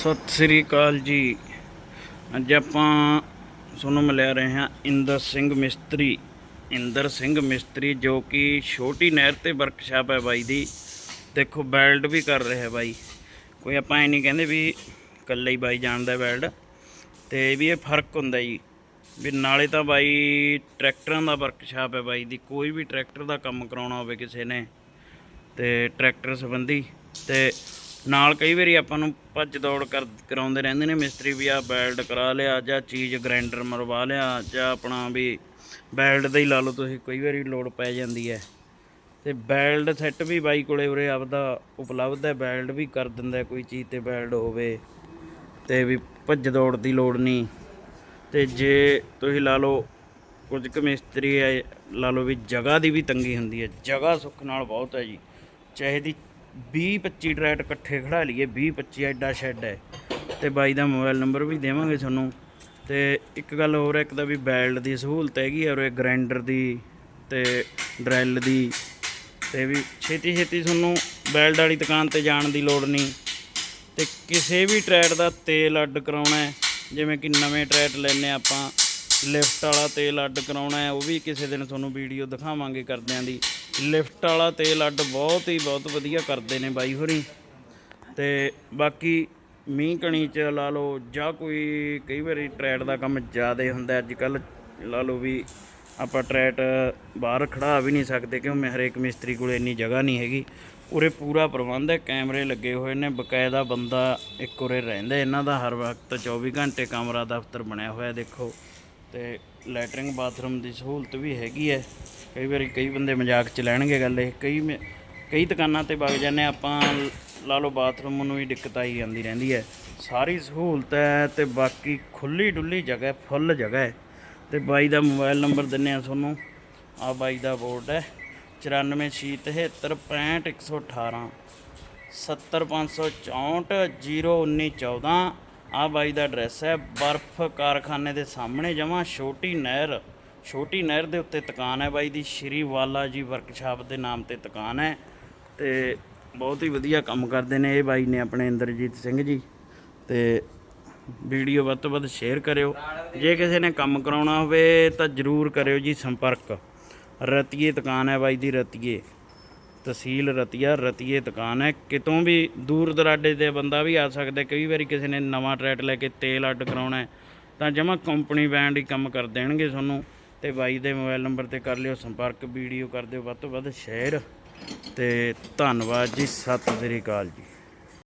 ਸਤਿ ਸ੍ਰੀ ਅਕਾਲ ਜੀ। ਅੱਜ ਆਪਾਂ ਤੁਹਾਨੂੰ ਮਿਲਿਆ ਰਹੇ ਹਾਂ ਇੰਦਰ ਸਿੰਘ ਮਿਸਤਰੀ। ਇੰਦਰ ਸਿੰਘ ਮਿਸਤਰੀ ਜੋ ਕਿ ਛੋਟੀ ਨਹਿਰ ਤੇ ਵਰਕਸ਼ਾਪ ਹੈ ਬਾਈ ਦੀ। ਦੇਖੋ ਬੈਲਡ ਵੀ ਕਰ ਰਿਹਾ ਬਾਈ। ਕੋਈ ਆਪਾਂ ਐ ਨਹੀਂ ਕਹਿੰਦੇ ਵੀ ਇਕੱਲੇ ਹੀ ਬਾਈ ਜਾਣਦਾ ਬੈਲਡ ਤੇ ਵੀ ਇਹ ਫ਼ਰਕ ਹੁੰਦਾ ਜੀ। ਵੀ ਨਾਲੇ ਤਾਂ ਬਾਈ ਟਰੈਕਟਰਾਂ ਦਾ ਵਰਕਸ਼ਾਪ ਹੈ ਬਾਈ ਦੀ। ਕੋਈ ਵੀ ਟਰੈਕਟਰ ਦਾ ਕੰਮ ਕਰਾਉਣਾ ਹੋਵੇ ਕਿਸੇ ਨੇ ਤੇ ਟਰੈਕਟਰ ਸੰਬੰਧੀ ਤੇ ਨਾਲ ਕਈ ਵਾਰੀ ਆਪਾਂ ਨੂੰ ਭੱਜ ਦੌੜ ਕਰ, ਕਰਾਉਂਦੇ ਰਹਿੰਦੇ ਨੇ ਮਿਸਤਰੀ ਵੀ ਆ ਬੈਲਡ ਕਰਾ ਲਿਆ ਜਾਂ ਚੀਜ਼ ਗ੍ਰਾਈਂਡਰ ਮਰਵਾ ਲਿਆ ਜਾਂ ਆਪਣਾ ਵੀ ਬੈਲਡ ਦਾ ਹੀ ਲਾ ਲਓ ਤੁਸੀਂ, ਕਈ ਵਾਰੀ ਲੋਡ ਪੈ ਜਾਂਦੀ ਹੈ। ਤੇ ਬੈਲਡ ਸੈੱਟ ਵੀ ਬਾਈ ਕੋਲੇ ਉਰੇ ਆਪਦਾ ਉਪਲਬਧ ਹੈ ਬੈਲਡ ਵੀ ਕਰ ਦਿੰਦਾ ਕੋਈ ਚੀਜ਼ ਤੇ ਬੈਲਡ ਹੋਵੇ ਤੇ ਵੀ ਭੱਜ ਦੌੜ ਦੀ ਲੋੜ ਨਹੀਂ। ਤੇ ਜੇ ਤੁਸੀਂ ਲਾ ਲਓ ਕੁਝ ਕੁ ਮਿਸਤਰੀ ਹੈ, ਲਾ ਲਓ ਵੀ ਜਗ੍ਹਾ ਦੀ ਵੀ ਤੰਗੀ ਹੁੰਦੀ ਹੈ, ਜਗ੍ਹਾ ਸੁੱਖ ਨਾਲ ਬਹੁਤ ਹੈ ਜੀ, ਚਾਹੇ ਦੀ 20 25 ਟਰੈਟ ਇਕੱਠੇ ਖੜਾ ਲਈਏ 20 25 ਐਡਾ ਸ਼ੈੱਡ ਹੈ। ਤੇ ਬਾਈ ਦਾ ਮੋਬਾਈਲ ਨੰਬਰ ਵੀ ਦੇਵਾਂਗੇ ਤੁਹਾਨੂੰ। ਤੇ ਇੱਕ ਗੱਲ ਹੋਰ ਹੈ, ਇੱਕ ਤਾਂ ਵੀ ਬੈਲਟ ਦੀ ਸਹੂਲਤ ਹੈਗੀ ਔਰ ਇਹ ਗ੍ਰਾਈਂਡਰ ਦੀ ਤੇ ਡਰੈਲ ਦੀ। ਤੇ ਵੀ ਛੇਤੀ ਛੇਤੀ ਤੁਹਾਨੂੰ ਬੈਲਟ ਵਾਲੀ ਦੁਕਾਨ ਤੇ ਜਾਣ ਦੀ ਲੋੜ ਨਹੀਂ। ਤੇ ਕਿਸੇ ਵੀ ਟਰੈਟ ਦਾ ਤੇਲ ਅੱਡ ਕਰਾਉਣਾ ਹੈ, ਜਿਵੇਂ ਕਿ ਨਵੇਂ ਟਰੈਟ ਲੈਨੇ ਆਪਾਂ, ਲਿਫਟ ਵਾਲਾ ਤੇਲ ਅੱਡ ਕਰਾਉਣਾ ਹੈ, ਉਹ ਵੀ ਕਿਸੇ ਦਿਨ ਤੁਹਾਨੂੰ ਵੀਡੀਓ ਦਿਖਾਵਾਂਗੇ ਕਰਦਿਆਂ ਦੀ। ਲਿਫਟ ਵਾਲਾ ਤੇਲ ਅੱਡ ਬਹੁਤ ਹੀ ਬਹੁਤ ਵਧੀਆ ਕਰਦੇ ਨੇ ਬਾਈ ਹੋਰੀ। ਤੇ ਬਾਕੀ ਮੀਂਹ ਕਣੀ ਚ ਲਾ ਲਓ ਜਾਂ ਕੋਈ ਕਈ ਵਾਰੀ ਟਰੈਟ ਦਾ ਕੰਮ ਜ਼ਿਆਦਾ ਹੁੰਦਾ ਅੱਜ ਕੱਲ ਲਾ ਲਓ ਵੀ ਆਪਾਂ ਟਰੈਟ ਬਾਹਰ ਖੜਾ ਵੀ ਨਹੀਂ ਸਕਦੇ ਕਿਉਂ, ਮੈਂ ਹਰੇਕ ਮਿਸਤਰੀ ਕੋਲ ਇੰਨੀ ਜਗ੍ਹਾ ਨਹੀਂ ਹੈਗੀ। ਉਰੇ ਪੂਰਾ ਪ੍ਰਬੰਧ ਹੈ, ਕੈਮਰੇ ਲੱਗੇ ਹੋਏ ਨੇ, ਬਕਾਇਦਾ ਬੰਦਾ ਇੱਕ ਉਰੇ ਰਹਿੰਦਾ, ਇਹਨਾਂ ਦਾ ਹਰ ਵਕਤ 24 ਘੰਟੇ ਕਮਰਾ ਦਫ਼ਤਰ ਬਣਿਆ ਹੋਇਆ, ਦੇਖੋ। ਤੇ ਲੈਟਰਿੰਗ ਬਾਥਰੂਮ ਦੀ ਸਹੂਲਤ ਵੀ ਹੈਗੀ ਹੈ। ਕਈ ਵਾਰੀ ਕਈ ਬੰਦੇ ਮਜ਼ਾਕ ਚ ਲੈਣਗੇ ਗੱਲ ਇਹ। ਕਈ ਮ- ਕਈ ਦੁਕਾਨਾਂ ਤੇ ਵਗ ਜਾਂਦੇ ਆਪਾਂ ਲਾ ਲਓ ਬਾਥਰੂਮ ਨੂੰ ਹੀ ਦਿੱਕਤ ਆਈ ਜਾਂਦੀ ਰਹਿੰਦੀ ਹੈ। ਸਾਰੀ ਸਹੂਲਤ ਹੈ ਤੇ ਬਾਕੀ ਖੁੱਲੀ ਡੁੱਲੀ ਜਗ੍ਹਾ ਫੁੱਲ ਜਗ੍ਹਾ ਹੈ। ਤੇ ਬਾਈ ਦਾ ਮੋਬਾਈਲ ਨੰਬਰ ਦਿੰਨੇ ਆ ਤੁਹਾਨੂੰ। ਆ ਬਾਈ ਦਾ ਬੋਰਡ ਹੈ 9467755118 70564 ਆ ਬਾਈ ਦਾ ਐਡਰੈਸ ਹੈ, ਬਰਫ਼ ਕਾਰਖਾਨੇ ਦੇ ਸਾਹਮਣੇ ਜਮਾ ਛੋਟੀ ਨਹਿਰ ਛੋਟੀ ਨਹਿਰ ਦੇ ਉੱਤੇ ਦੁਕਾਨ ਹੈ ਬਾਈ ਦੀ, ਸ਼੍ਰੀ ਵਾਲਾ ਜੀ ਵਰਕਸ਼ਾਪ ਦੇ ਨਾਮ ਤੇ ਦੁਕਾਨ ਹੈ ਤੇ ਬਹੁਤ ਹੀ ਵਧੀਆ ਕੰਮ ਕਰਦੇ ਨੇ ਇਹ ਬਾਈ ਨੇ ਆਪਣੇ ਇੰਦਰਜੀਤ ਸਿੰਘ ਜੀ ਤੇ ਵੀਡੀਓ ਵੱਧ ਤੋਂ ਵੱਧ ਸ਼ੇਅਰ ਕਰਿਓ। ਜੇ ਕਿਸੇ ਨੇ ਕੰਮ ਕਰਾਉਣਾ ਹੋਵੇ ਤਾਂ ਜਰੂਰ ਕਰਿਓ ਜੀ ਸੰਪਰਕ। ਰਤੀਏ ਦੁਕਾਨ ਹੈ ਬਾਈ ਦੀ ਰਤੀਏ। ਤਹਿਸੀਲ ਰਤੀਆ, ਰਤੀਏ ਦੁਕਾਨ ਹੈ। ਕਿਤੋਂ ਵੀ ਦੂਰ ਦਰਾਡੇ ਦੇ ਬੰਦਾ ਵੀ ਆ ਸਕਦਾ ਕਈ ਵਾਰੀ ਕਿਸੇ ਨੇ ਨਵਾਂ ਟਰੈਟ ਲੈ ਕੇ ਤੇਲ ਅੱਡ ਕਰਾਉਣਾ ਤਾਂ ਜਮਾ ਕੰਪਨੀ ਬੈਂਡ ਹੀ ਕੰਮ ਕਰ ਦੇਣਗੇ ਤੁਹਾਨੂੰ। ਤੇ ਬਾਈ ਦੇ ਮੋਬਾਈਲ ਨੰਬਰ ਤੇ ਕਰ ਲਿਓ ਸੰਪਰਕ, ਵੀਡੀਓ ਕਰ ਦਿਓ। ਵੱਧ ਤੋਂ ਵੱਧ ਸ਼ੇਅਰ ਤੇ ਧੰਨਵਾਦ ਜੀ। ਸਤਿ ਸ੍ਰੀ ਅਕਾਲ ਜੀ।